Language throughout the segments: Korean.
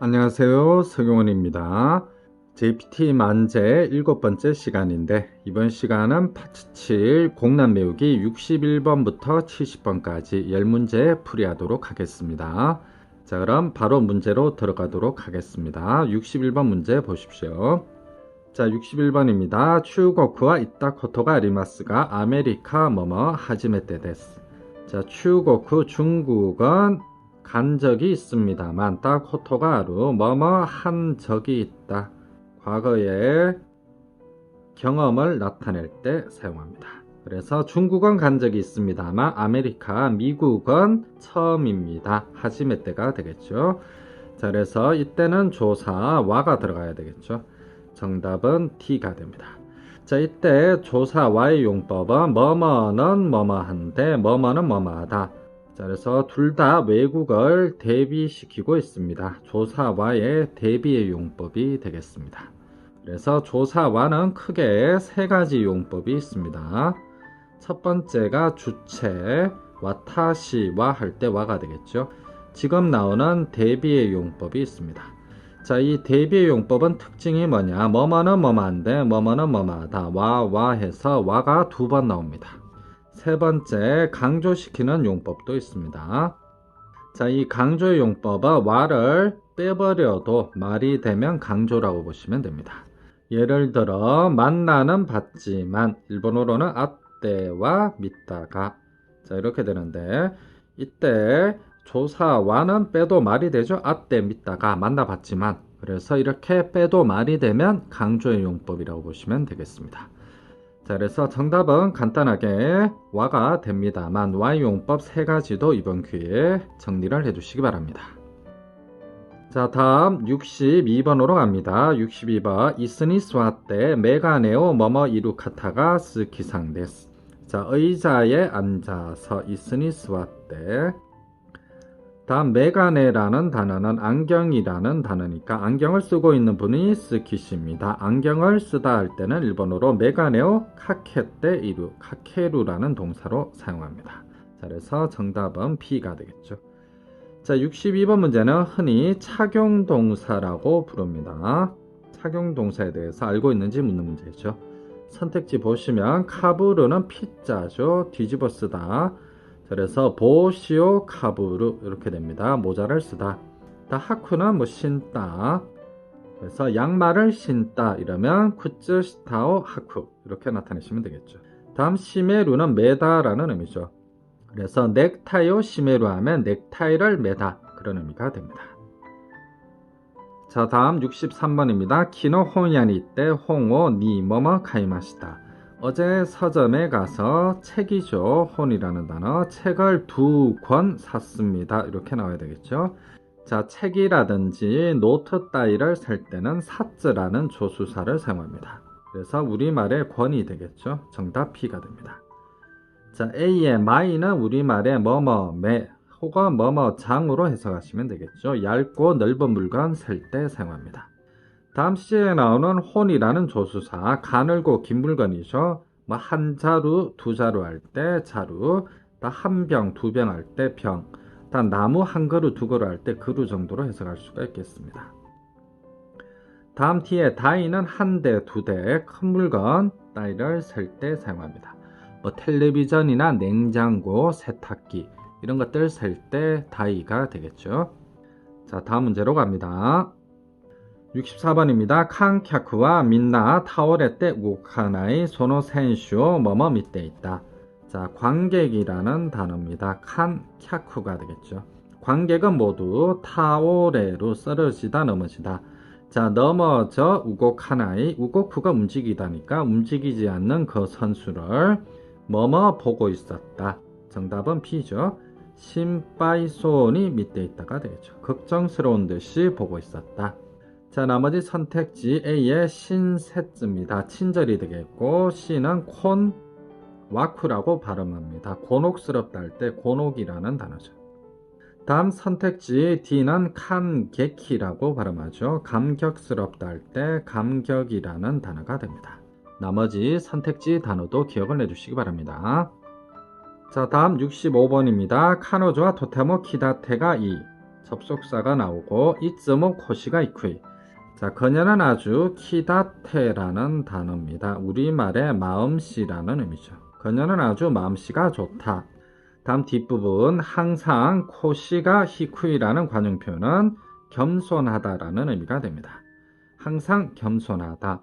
안녕하세요. 서경원입니다. JPT 만재 일곱 번째 시간인데 이번 시간은 파트 7 공란 배우기 61번부터 70번까지 10문제 풀이하도록 하겠습니다. 자 그럼 바로 문제로 들어가도록 하겠습니다. 61번 문제 보십시오. 자 61번입니다. 추우고쿠와 이타코토가 아리마스가 아메리카 뭐뭐 하지메테 데스. 자 추우고쿠 중국은 간 적이 있습니다만 따코토가 아루 뭐뭐 한 적이 있다. 과거의 경험을 나타낼 때 사용합니다. 그래서 중국은 간 적이 있습니다만 아메리카, 미국은 처음입니다. 하지메 때가 되겠죠. 자, 그래서 이때는 조사 와가 들어가야 되겠죠. 정답은 D가 됩니다. 자, 이때 조사 와의 용법은 뭐뭐는 뭐뭐한데 뭐뭐는 뭐뭐하다. 자, 그래서 둘 다 외국을 대비시키고 있습니다. 조사와의 대비의 용법이 되겠습니다. 그래서 조사와는 크게 세 가지 용법이 있습니다. 첫 번째가 주체, 와타시와 할 때 와가 되겠죠. 지금 나오는 대비의 용법이 있습니다. 자, 이 대비의 용법은 특징이 뭐냐? 뭐뭐는 뭐뭐한데 뭐뭐는 뭐뭐하다. 와, 와 해서 와가 두 번 나옵니다. 세 번째, 강조시키는 용법도 있습니다. 자, 이 강조의 용법은 와를 빼버려도 말이 되면 강조라고 보시면 됩니다. 예를 들어, 만나는 받지만, 일본어로는 아떼와 믿다가. 자, 이렇게 되는데, 이때 조사와는 빼도 말이 되죠. 아떼 믿다가 만나봤지만. 그래서 이렇게 빼도 말이 되면 강조의 용법이라고 보시면 되겠습니다. 자, 그래서 정답은 간단하게 와가 됩니다만 Y 용법 세 가지도 이번 기회에 정리를 해주시기 바랍니다. 자, 다음 62번으로 갑니다. 62번 이스니 스와테 메가네오 뭐뭐 이루카타가 스키상 데스. 자, 의자에 앉아서 이스니 스와테 다음 메가네라는 단어는 안경이라는 단어니까 안경을 쓰고 있는 분이 스키시입니다. 안경을 쓰다 할 때는 일본어로 메가네오 카케테 이루 카케루라는 동사로 사용합니다. 자, 그래서 정답은 B가 되겠죠. 자, 62번 문제는 흔히 착용 동사라고 부릅니다. 착용 동사에 대해서 알고 있는지 묻는 문제죠. 선택지 보시면 카부르는 피자죠. 뒤집어 쓰다. 그래서 보시오 카부르 이렇게 됩니다. 모자를 쓰다. 다 하쿠는 뭐 신다. 그래서 양말을 신다 이러면 쿠츠 시타오 하쿠 이렇게 나타내시면 되겠죠. 다음 시메루는 매다라는 의미죠. 그래서 넥타이오 시메루 하면 넥타이를 매다 그런 의미가 됩니다. 자 다음 63번입니다. 키노 혼야니 때 홍오 니 뭐뭐 카이마시다. 어제 서점에 가서 책이죠. 혼이라는 단어. 책을 두 권 샀습니다. 이렇게 나와야 되겠죠. 자, 책이라든지 노트 따위를 살 때는 사즈라는 조수사를 사용합니다. 그래서 우리말의 권이 되겠죠. 정답 B가 됩니다. 자, A의 마이는 우리말의 뭐뭐 매 혹은 뭐뭐 장으로 해석하시면 되겠죠. 얇고 넓은 물건 살 때 사용합니다. 다음 시제에 나오는 혼이라는 조수사 가늘고 긴 물건이죠. 뭐 한 자루, 두 자루 할 때 자루, 한 병, 두 병 할 때 병, 다 나무 한 그루, 두 그루 할 때 그루 정도로 해석할 수가 있겠습니다. 다음 뒤에 다이는 한 대, 두 대, 큰 물건 따위를 셀 때 사용합니다. 뭐 텔레비전이나 냉장고, 세탁기 이런 것들 셀 때 다이가 되겠죠. 자, 다음 문제로 갑니다. 64번입니다. 칸캬쿠와 민나 타오레 때 우카나이 소노 센슈오 뭐뭐 밑에 있다. 자, 관객이라는 단어입니다. 칸캬쿠가 되겠죠. 관객은 모두 타오레로 쓰러지다 넘어지다. 자, 넘어져 우고카나이 우고쿠가 움직이다니까 움직이지 않는 그 선수를 뭐뭐 보고 있었다. 정답은 B죠. 심바이손이 밑에 있다가 되겠죠. 걱정스러운 듯이 보고 있었다. 자, 나머지 선택지 A의 신세입니다. 친절이 되겠고 C는 콘 와쿠라고 발음합니다. 곤혹스럽다 할 때 곤혹이라는 단어죠. 다음 선택지 D는 칸게키라고 발음하죠. 감격스럽다 할 때 감격이라는 단어가 됩니다. 나머지 선택지 단어도 기억을 내주시기 바랍니다. 자, 다음 65번입니다. 카노조와 토테모 키다테가 이 접속사가 나오고 이쯤은 코시가 이쿠이. 자, 그녀는 아주 키다테라는 단어입니다. 우리말의 마음씨라는 의미죠. 그녀는 아주 마음씨가 좋다. 다음 뒷부분 항상 코시가 히쿠이라는 관용 표현은 겸손하다라는 의미가 됩니다. 항상 겸손하다.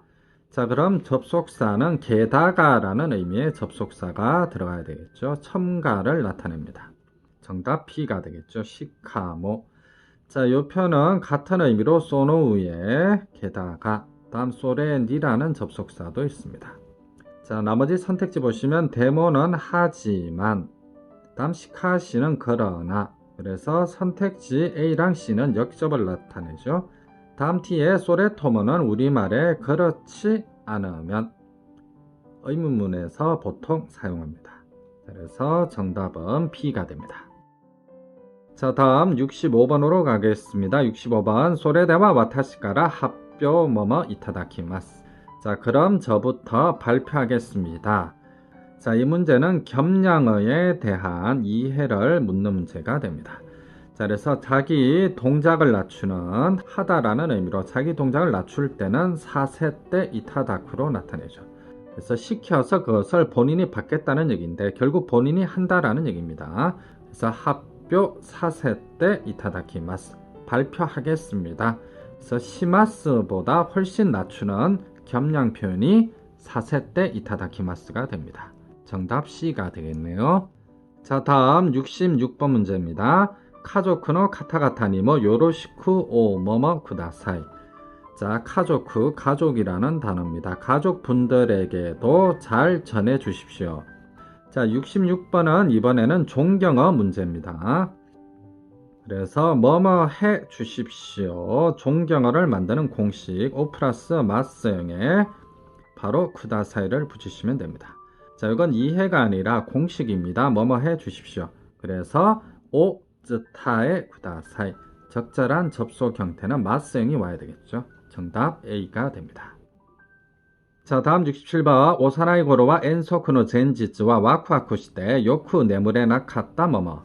자, 그럼 접속사는 게다가라는 의미의 접속사가 들어가야 되겠죠. 첨가를 나타냅니다. 정답 B가 되겠죠. 시카모. 자, 요 표현은 같은 의미로 소노우에 게다가 다음 소렌디라는 접속사도 있습니다. 자, 나머지 선택지 보시면 데모는 하지만 다음 시카시는 그러나 그래서 선택지 A랑 C는 역접을 나타내죠. 다음 T의 소레토모는 우리말에 그렇지 않으면 의문문에서 보통 사용합니다. 그래서 정답은 B가 됩니다. 자, 다음 65번으로 가겠습니다. 65번 소레데와 와타시카라 합표 뭐뭐 이타다키마스. 자, 그럼 저부터 발표하겠습니다. 자, 이 문제는 겸양어에 대한 이해를 묻는 문제가 됩니다. 자, 그래서 자기 동작을 낮추는 하다라는 의미로 자기 동작을 낮출 때는 4세 때 이타다크로 나타내죠. 그래서 시켜서 그것을 본인이 받겠다는 얘기인데 결국 본인이 한다라는 얘기입니다. 그래서 합 표 4세 때 이타다키마스 발표하겠습니다. 그래서 시마스보다 훨씬 낮추는 겸양 표현이 4세 때 이타다키마스가 됩니다. 정답 C가 되겠네요. 자, 다음 66번 문제입니다. 카조쿠노 카타가타니모 요로시쿠 오 뭐뭐 쿠다사이. 자, 카조쿠 가족이라는 단어입니다. 가족분들에게도 잘 전해 주십시오. 자, 66번은 이번에는 존경어 문제입니다. 그래서 뭐뭐 해 주십시오. 존경어를 만드는 공식 오 플러스 마스형에 바로 쿠다사이를 붙이시면 됩니다. 자, 이건 이해가 아니라 공식입니다. 뭐뭐 해 주십시오. 그래서 오 즈타의 구다사이 적절한 접속 형태는 마스형이 와야 되겠죠. 정답 A가 됩니다. 자, 다음 67번 오사나이 고로와 엔소쿠노 젠지츠와 와쿠아쿠 시대 요쿠 네무레 나 카타 뭐뭐.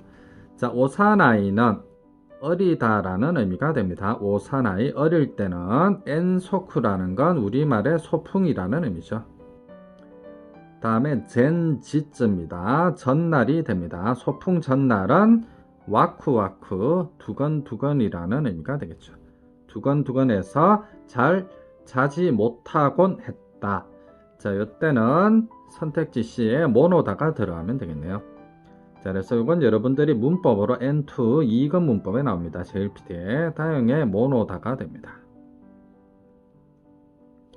자, 오사나이는 어리다라는 의미가 됩니다. 오사나이 어릴 때는 엔소쿠라는 건 우리말의 소풍이라는 의미죠. 다음에 젠지츠입니다. 전날이 됩니다. 소풍 전날은 와쿠와쿠 두건두건이라는 의미가 되겠죠. 두건두건에서 잘 자지 못하곤 했다. 자, 이때는 선택지 C에 모노다가 들어가면 되겠네요. 자, 그래서 이건 여러분들이 문법으로 N2 이건 문법에 나옵니다. JLPT에 다형의 모노다가 됩니다.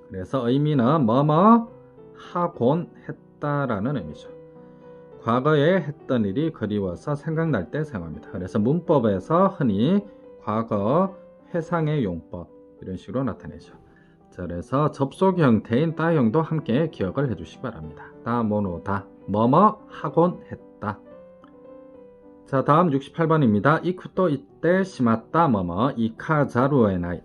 그래서 의미는 뭐뭐 하곤 했다라는 의미죠. 과거에 했던 일이 그리워서 생각날 때 사용합니다. 그래서 문법에서 흔히 과거 회상의 용법 이런 식으로 나타내죠. 자, 그래서 접속 형태인 따형도 함께 기억을 해주시기 바랍니다. 다모노다 뭐뭐 하곤 했다. 자, 다음 68번입니다. 이쿠또 이때 심았다 뭐뭐 이카자루에 나이.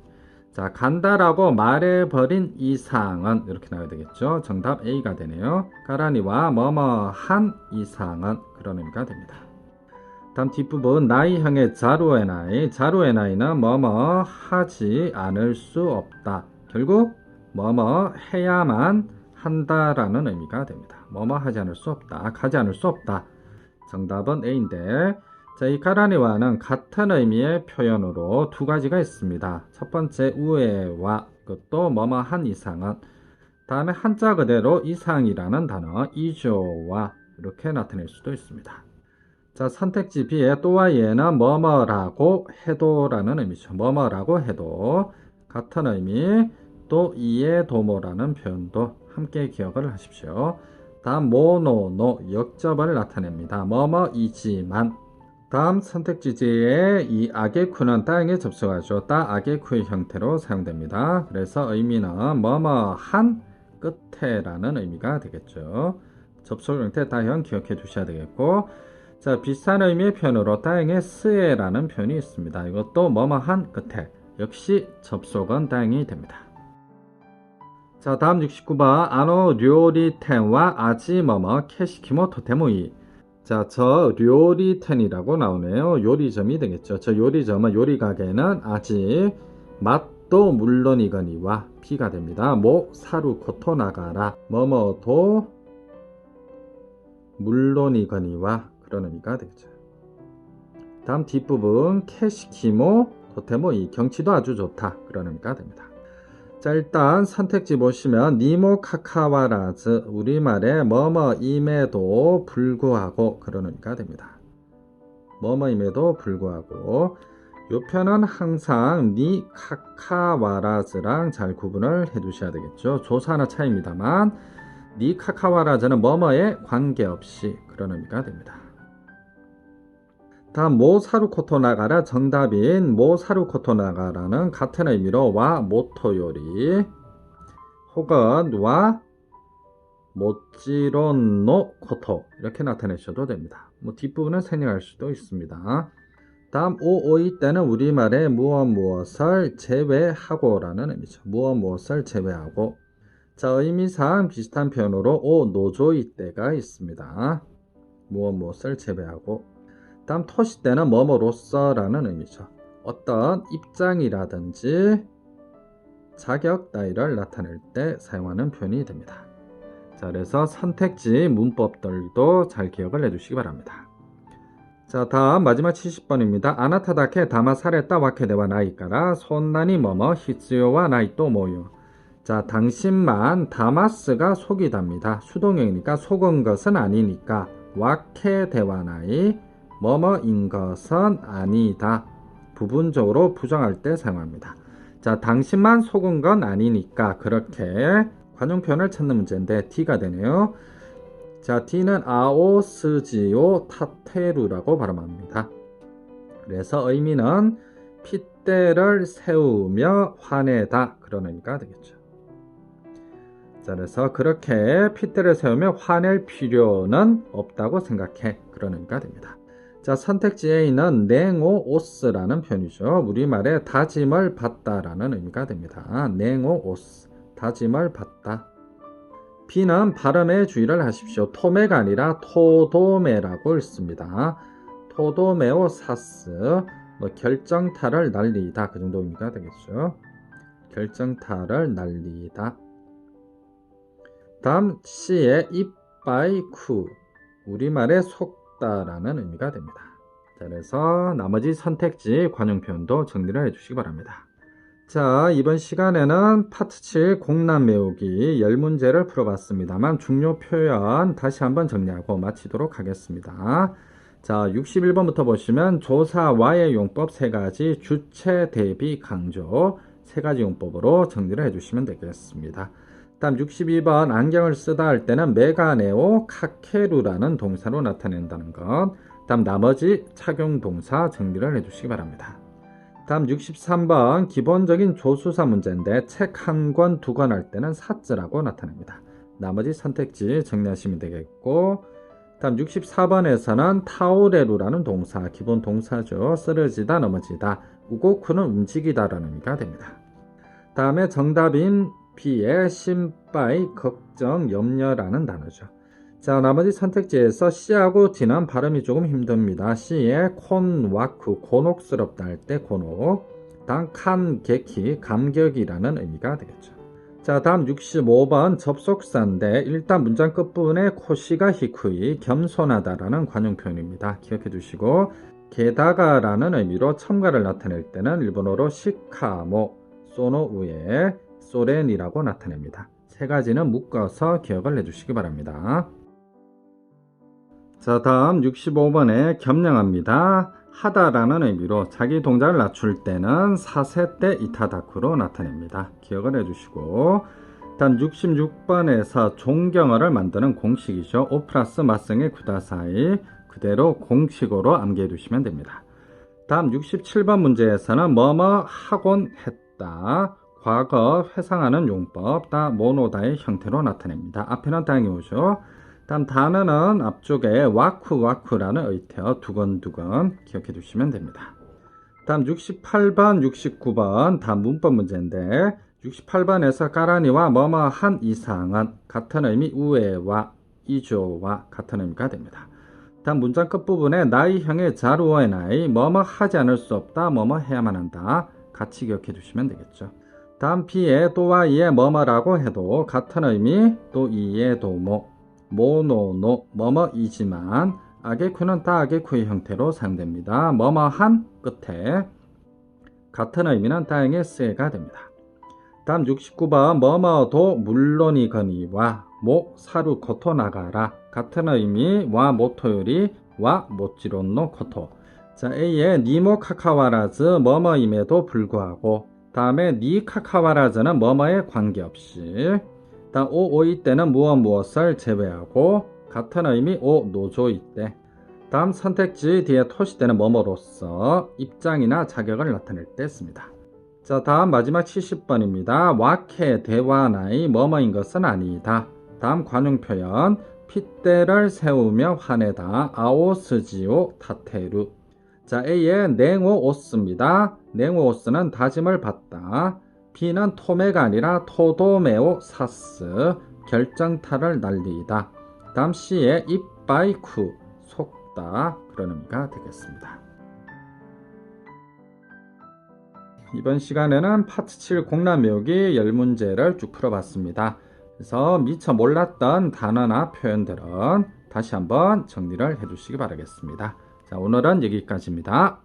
자, 간다라고 말해버린 이상은 이렇게 나와야 되겠죠. 정답 A가 되네요. 까라니와 뭐뭐 한 이상은 그런 의미가 됩니다. 다음 뒷부분 나이형의 자루의 나이 자루의 나이는 뭐뭐 하지 않을 수 없다. 결국 뭐뭐 해야만 한다라는 의미가 됩니다. 뭐뭐 하지 않을 수 없다. 가지 않을 수 없다. 정답은 A인데 자, 이 까라니와는 같은 의미의 표현으로 두 가지가 있습니다. 첫 번째 우에와 그것도 뭐뭐한 이상은 다음에 한자 그대로 이상이라는 단어 이조와 이렇게 나타낼 수도 있습니다. 자, 선택지 B의 또와 예는 뭐뭐라고 해도라는 의미죠. 뭐뭐라고 해도 같은 의미 또 이에 도모라는 표현도 함께 기억을 하십시오. 다음 모노노 역접을 나타냅니다. 뭐뭐이지만 다음 선택지 G의 이 아게쿠는 따형에 접속하죠. 따 아게쿠의 형태로 사용됩니다. 그래서 의미는 뭐뭐한 끝에라는 의미가 되겠죠. 접속 형태 따형 기억해 두셔야 되겠고 자 비슷한 의미의 표현으로 따형에 스에라는 표현이 있습니다. 이것도 뭐뭐한 끝에 역시 접속은 따형이 됩니다. 자 다음 69번 아노 료리텐와 아지 뭐뭐 캐시키모 토테모이 자, 저 요리텐이라고 나오네요. 요리점이 되겠죠. 저 요리점은 요리가게는 아직 맛도 물론이거니와 비가 됩니다. 모 사루 코토 나가라 뭐뭐도 물론이거니와 그런 의미가 되겠죠. 다음 뒷부분 캐시키모 도테모 이 경치도 아주 좋다 그런 의미가 됩니다. 자 일단 선택지 보시면 니모 카카와라즈 우리말에 뭐뭐임에도 불구하고 그런 의미가 됩니다. 뭐뭐임에도 불구하고 요 편은 항상 니 카카와라즈랑 잘 구분을 해 두셔야 되겠죠. 조사나 차이입니다만 니 카카와라즈는 뭐뭐에 관계없이 그런 의미가 됩니다. 다음 모사루코토 나가라 정답인 모사루코토 나가라는 같은 의미로 와 모토요리 혹은 와 모찌론노 코토 이렇게 나타내셔도 됩니다. 뭐 뒷부분은 생략할 수도 있습니다. 다음 오오이 때는 우리말에 무엇 무엇을 제외하고라는 의미죠. 무엇 무엇을 제외하고 자 의미상 비슷한 표현으로 오 노조이 때가 있습니다. 무엇 무엇을 제외하고 다음 토시 때는 뭐뭐로서라는 의미죠. 어떤 입장이라든지 자격 따위를 나타낼 때 사용하는 표현이 됩니다. 자, 그래서 선택지 문법들도 잘 기억을 해주시기 바랍니다. 자, 다음 마지막 70번입니다. 아나타다케 다마 사레타 와케데와 나이까라 손난이 뭐뭐 히츠요와 나이 또 뭐요. 자, 당신만 다마스가 속이답니다. 수동형이니까 속은 것은 아니니까 와케데와 나이 뭐뭐인 것은 아니다. 부분적으로 부정할 때 사용합니다. 자, 당신만 속은 건 아니니까 그렇게 관용 표현을 찾는 문제인데 D가 되네요. 자, D는 아오스지오 타테루라고 발음합니다. 그래서 의미는 핏대를 세우며 화내다 그런 의미가 되겠죠. 자, 그래서 그렇게 핏대를 세우며 화낼 필요는 없다고 생각해 그런 의미가 됩니다. 자, 선택지 A는 냉오 오스라는 표현이죠. 우리말에 다짐을 받다라는 의미가 됩니다. 냉오 오스, 다짐을 받다. B는 발음에 주의를 하십시오. 토메가 아니라 토도메라고 읽습니다. 토도메오 사스, 뭐 결정타를 날리다 그 정도 의미가 되겠죠. 결정타를 날리다. 다음 C의 이빠이쿠, 우리말에 속 다라는 의미가 됩니다. 자, 그래서 나머지 선택지 관용 표현도 정리를 해주시기 바랍니다. 자, 이번 시간에는 파트 7 공란 외우기 10문제를 풀어봤습니다만 중요 표현 다시 한번 정리하고 마치도록 하겠습니다. 자, 61번부터 보시면 조사와의 용법 3가지 주체 대비 강조 3가지 용법으로 정리를 해주시면 되겠습니다. 다음 62번 안경을 쓰다 할 때는 메가네오 카케루라는 동사로 나타낸다는 것. 다음 나머지 착용 동사 정리를 해주시기 바랍니다. 다음 63번 기본적인 조수사 문제인데 책 한 권, 두 권 할 때는 사즈라고 나타냅니다. 나머지 선택지 정리하시면 되겠고 다음 64번에서는 타오레루라는 동사, 기본 동사죠. 쓰러지다, 넘어지다. 우고쿠는 움직이다라는 의미가 됩니다. 다음에 정답인 B의 심바이 걱정 염려라는 단어죠. 자 나머지 선택지에서 C하고 D는 발음이 조금 힘듭니다. C의 콘와쿠 곤혹스럽다 할 때 곤혹 단칸 개키 감격이라는 의미가 되겠죠. 자 다음 65번 접속사인데 일단 문장 끝부분에 코시가 히쿠이 겸손하다라는 관용 표현입니다. 기억해 두시고 게다가라는 의미로 첨가를 나타낼 때는 일본어로 시카모 소노 우에 소렌이라고 나타냅니다. 세 가지는 묶어서 기억을 해주시기 바랍니다. 자 다음 65번에 겸량합니다. 하다라는 의미로 자기 동작을 낮출 때는 사세 때 이타다쿠로 나타냅니다. 기억을 해주시고 다음 66번에서 존경어를 만드는 공식이죠. 오 플러스 맞성의 구다사이 그대로 공식으로 암기해 두시면 됩니다. 다음 67번 문제에서는 뭐뭐 하곤 했다. 과거 회상하는 용법 다 모노다의 형태로 나타냅니다. 앞에는 당연히 오죠. 다음 단어는 앞쪽에 와쿠 와쿠라는 의태어 두건두건 기억해 두시면 됩니다. 다음 68번, 69번 다 문법 문제인데 68번에서 까라니와 뭐뭐한 이상은 같은 의미 우에와 이조와 같은 의미가 됩니다. 다음 문장 끝부분에 나이형의 자루어의 나이 뭐뭐 하지 않을 수 없다 뭐뭐 해야만 한다 같이 기억해 두시면 되겠죠. B에 또와 이에 뭐뭐라고 해도 같은 의미 또 이에 도모 모노노 뭐뭐이지만 아게쿠는 다 아게쿠의 형태로 사용됩니다. 뭐뭐한 끝에 같은 의미는 다행의 쓰가 됩니다. 다음 69번 뭐뭐도 물론이거니와 모 사루 코토 나가라 같은 의미 와 모토요리 와 모찌론노 코토 자 A의 니모 카카와라즈 뭐뭐임에도 불구하고 다음에 니 카카와라즈는 뭐뭐에 관계없이 다음 오 오이 때는 무엇 무엇을 제외하고 같은 의미 오 노조이 때 다음 선택지 뒤에 토시 때는 뭐뭐로서 입장이나 자격을 나타낼 때 씁니다. 자 다음 마지막 70번입니다. 와케 대화나이 뭐뭐인 것은 아니다. 다음 관용 표현 핏대를 세우며 화내다 아오스지오 타테루 자 A의 냉오 오스입니다. 오스는 다짐을 받다. B는 토메가 아니라 토도메오 사스 결정타를 날리다. 다음 C의 입바이쿠 속다 그런 의미가 되겠습니다. 이번 시간에는 파트 7 공란 외우기 10문제를 쭉 풀어봤습니다. 그래서 미처 몰랐던 단어나 표현들은 다시 한번 정리를 해주시기 바라겠습니다. 자, 오늘은 여기까지입니다.